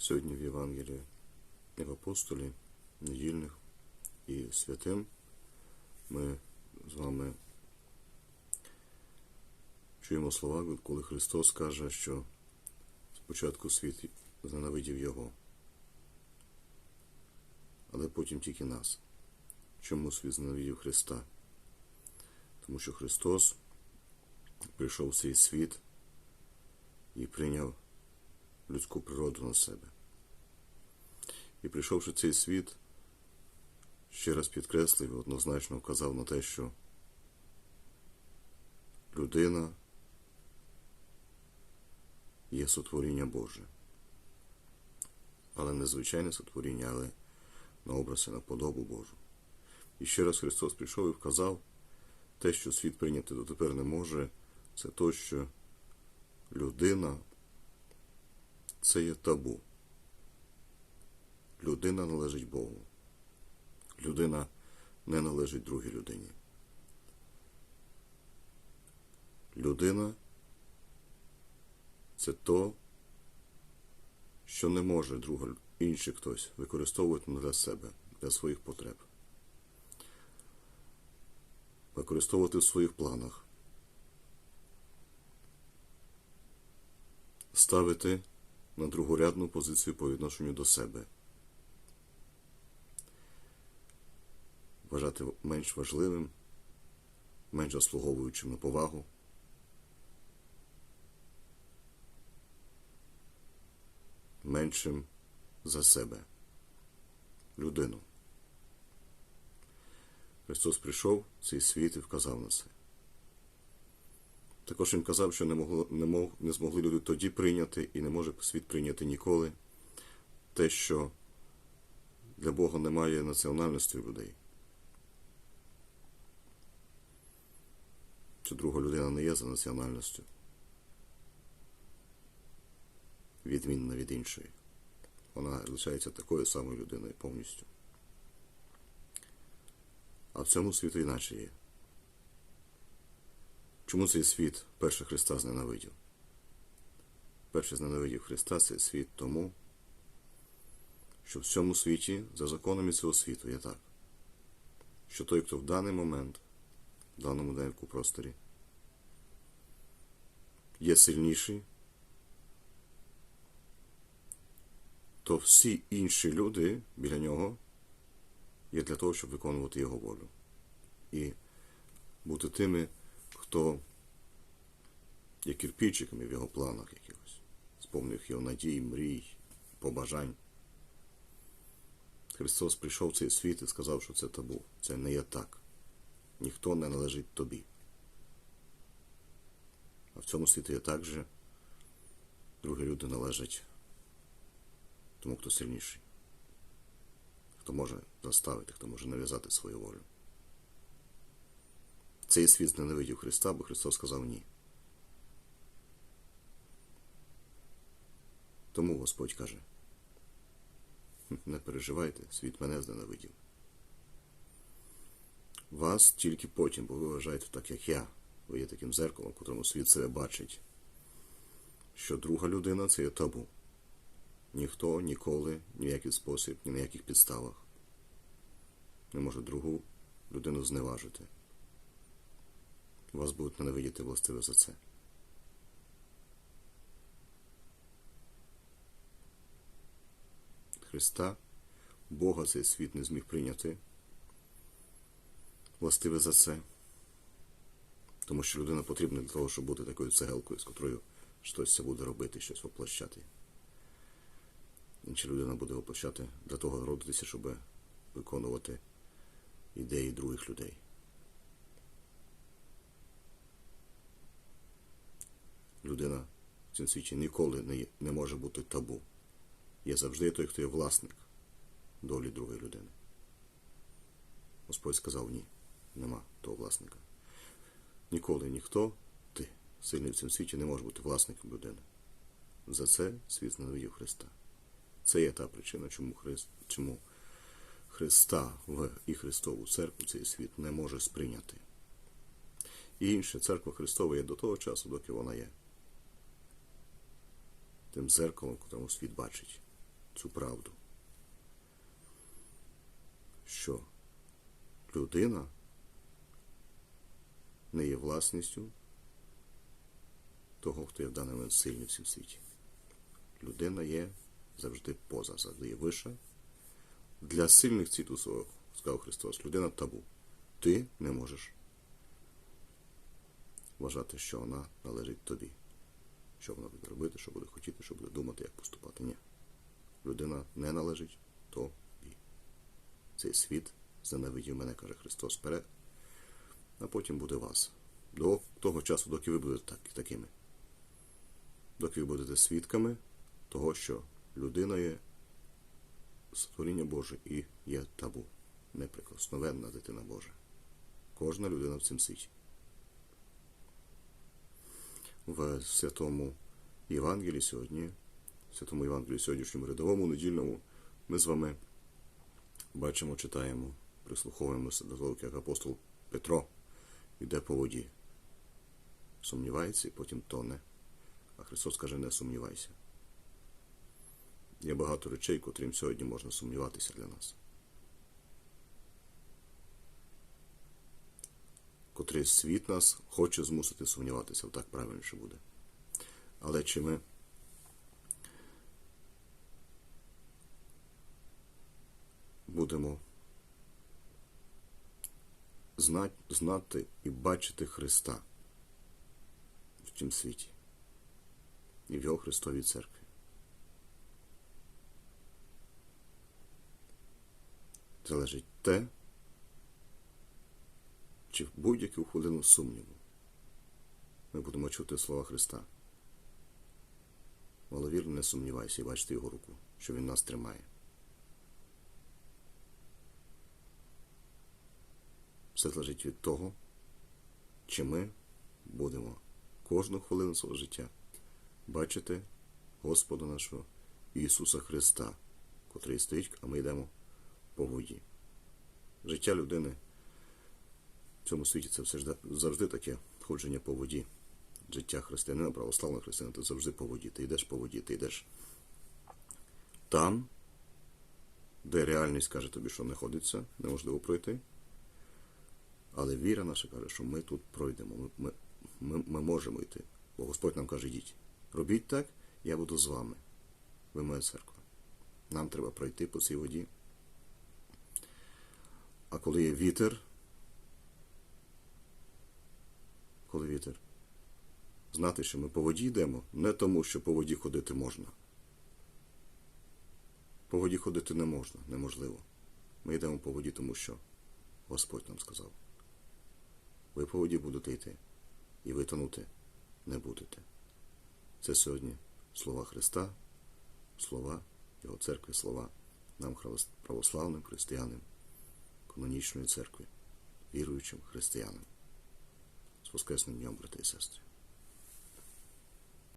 Сьогодні в Євангелії в апостолі, недільних і святим ми з вами чуємо слова, коли Христос каже, що спочатку світ зненавидів Його, але потім тільки нас. Чому світ зненавидів Христа? Тому що Христос прийшов в цей світ і прийняв людську природу на себе. І прийшовши цей світ, ще раз підкреслив і однозначно вказав на те, що людина є сотворіння Боже. Але не звичайне сотворіння, але на образ і на подобу Божу. І ще раз Христос прийшов і вказав те, що світ прийняти дотепер не може, це то, що людина це є табу. Людина належить Богу. Людина не належить другій людині. Людина це то, що не може друга інший хтось використовувати для себе, для своїх потреб. Використовувати в своїх планах. Ставити на другорядну позицію по відношенню до себе. Вважати менш важливим, менш заслуговуючим на повагу. Меншим за себе, людину. Христос прийшов в цей світ і вказав на це. Також він казав, що не могло, не, мог, не змогли люди тоді прийняти і не може світ прийняти ніколи те, що для Бога немає національності людей. Що друга людина не є за національністю, відмінна від іншої. Вона лишається такою самою людиною повністю. А в цьому світу іначе є. Чому цей світ перше Христа зненавидів? Перше зненавидів Христа цей світ тому, що в цьому світі, за законами цього світу, є так, що той, хто в даний момент, даному денку просторі, є сильніший, то всі інші люди біля нього є для того, щоб виконувати його волю. І бути тими, хто є кирпичиками в його планах якихось, сповнив його надій, мрій, побажань. Христос прийшов в цей світ і сказав, що це табу. Це не є так. Ніхто не належить тобі. А в цьому світі є так же другі люди належать тому, хто сильніший, хто може заставити, хто може нав'язати свою волю. Цей світ зненавидів Христа, бо Христос сказав ні. Тому Господь каже, не переживайте, світ мене зненавидів. Вас тільки потім, бо ви вважаєте так, як я. Ви є таким зеркалом, котрому світ себе бачить, що друга людина це є табу. Ніхто ніколи, ні в який спосіб, ні на яких підставах не може другу людину зневажити. Вас будуть ненавидіти властиво за це. Христа, Бога цей світ не зміг прийняти. Властиве за це. Тому що людина потрібна для того, щоб бути такою цегелкою, з котрою щось буде робити, щось воплощати. Інша людина буде воплощати для того родитися, щоб виконувати ідеї других людей. Людина в цьому світі ніколи не, не може бути табу. Є завжди той, хто є власник долі другої людини. Господь сказав ні, нема того власника. Ніколи ніхто, ти, сильний в цьому світі, не може бути власником людини. За це світ зненавидів Христа. Це є та причина, чому Христ, чому Христа в і Христову церкву цей світ не може сприйняти. І інше, церква Христова є до того часу, доки вона є. Тим зеркалом, котрому світ бачить. цю правду, що людина не є власністю того, хто є в даний момент сильний в цьому світі. Людина є завжди поза, завжди є вище. Для сильних цвіту свого, сказав Христос, людина табу. Ти не можеш вважати, що вона належить тобі. Що вона буде робити, що буде хотіти, що буде думати, як поступати. Ні. Людина не належить тобі. Цей світ занавидів мене, каже Христос вперед, а потім буде вас. До того часу, доки ви будете так, такими. Доки ви будете свідками того, що людина є створіння Боже і є табу, неприкосновенна дитина Божа. Кожна людина в цьому світі. В святому Євангелії сьогодні, в святому Євангелії сьогоднішньому рядовому недільному, ми з вами бачимо, читаємо, прислуховуємося до того, як апостол Петро йде по воді. Сумнівається і потім тоне. А Христос каже, не сумнівайся. Є багато речей, котрим сьогодні можна сумніватися для нас. Котрий світ нас хоче змусити сумніватися, так правильніше буде. Але чи ми будемо знати, і бачити Христа в цьому світі і в Його Христовій церкві? залежить те, чи в будь-яку хвилину сумніву ми будемо чути слова Христа. Маловірно, не сумнівайся і бачите його руку, що Він нас тримає. Все залежить від того, чи ми будемо кожну хвилину свого життя бачити Господа нашого Ісуса Христа, котрий стоїть, а ми йдемо по воді. Життя людини в цьому світі це завжди таке ходження по воді. Життя християнина, православного християнина, це завжди по воді. Ти йдеш по воді, ти йдеш там, де реальність каже тобі, що не ходиться, неможливо пройти. Але віра наша каже, що ми тут пройдемо, ми, ми, ми, можемо йти. Бо Господь нам каже, йдіть. Робіть так, я буду з вами. Ви моя церква. Нам треба пройти по цій воді. А коли є вітер, коли вітер, знати, що ми по воді йдемо, не тому, що по воді ходити можна. По воді ходити не можна, неможливо. Ми йдемо по воді, тому що Господь нам сказав. Ви по воді будете йти, і ви тонути не будете. Це сьогодні слова Христа, слова Його церкви, слова нам, православним християнам канонічної церкви, віруючим християнам. З Воскресним днем, брати і сестри.